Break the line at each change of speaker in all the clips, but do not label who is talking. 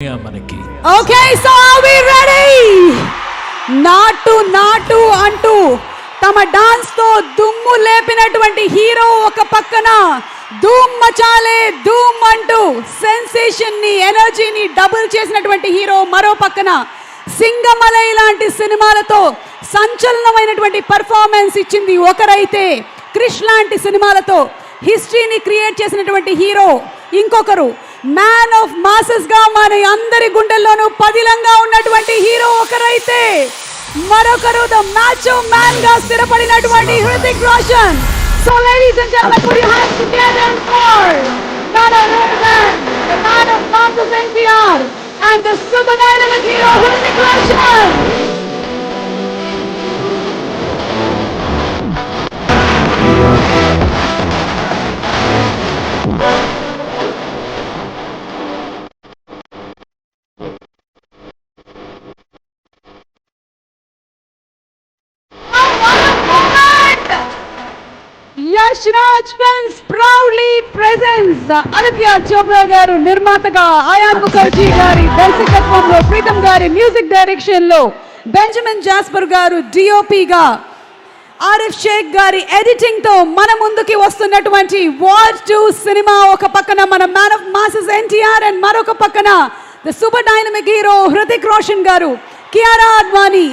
మనకి.
Okay so are we ready Naatu Naatu అంటూ తమ డాన్స్తో దుమ్ము లేపినటువంటి హీరో ఒక పక్కన ధూమ్ మచాలే ధూమ్ అంటూ సెన్సేషన్ని ఎనర్జీని డబుల్ చేసినటువంటి హీరో మరో పక్కన సింగమలై లాంటి సినిమాలతో సంచలనమైనటువంటి పర్ఫార్మెన్స్ ఇచ్చింది ఒకరైతే క్రిష్ లాంటి సినిమాలతో హిస్టరీని క్రియేట్ చేసినటువంటి హీరో ఇంకొకరు మ్యాన్ ఆఫ్ మాసెస్గా మన అందరి గుండెల్లోనూ పదిలంగా ఉన్నటువంటి హీరో ఒకరైతే మరొకరు ద మ్యాచ్ మ్యాన్గా స్థిరపడినటువంటి Hrithik Roshan. So ladies and gentlemen put your hands together for none other than the man of masses NTR and the super dynamic hero Hrithik Roshan Yash Raj films proudly presents Aditya Chopra garu నిర్మాతగా ఆయాన్ ముఖర్జీ గారి దర్శకత్వంలో ప్రీతం గారి music డైరెక్షన్లో Benjamin Jasper గారు డిఓపిగా ఆరిఫ్ షేక్ గారి ఎడిటింగ్తో మన ముందుకి వస్తున్నటువంటి వార్ టూ సినిమా ఒక పక్కన మన man of masses NTR and మరొక పక్కన the super dynamic hero Hrithik Roshan garu Kiara Advani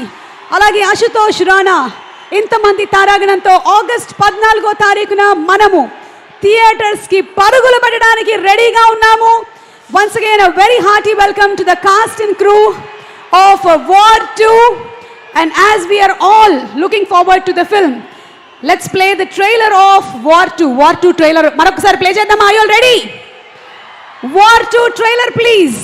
అలాగే అశుతోష్ రాణా ఇంతమంది తారాగణంతో ఆగస్ట్ పద్నాలుగో తారీఖున మనము థియేటర్స్ కి పరుగులు పెట్టడానికి రెడీగా ఉన్నాము once again a very hearty welcome to the cast and crew of War two And as we are all looking forward to the film, let's play the trailer of War 2. War 2 trailer. మరొకసారి play చేద్దామా are you all ready? War 2 trailer please.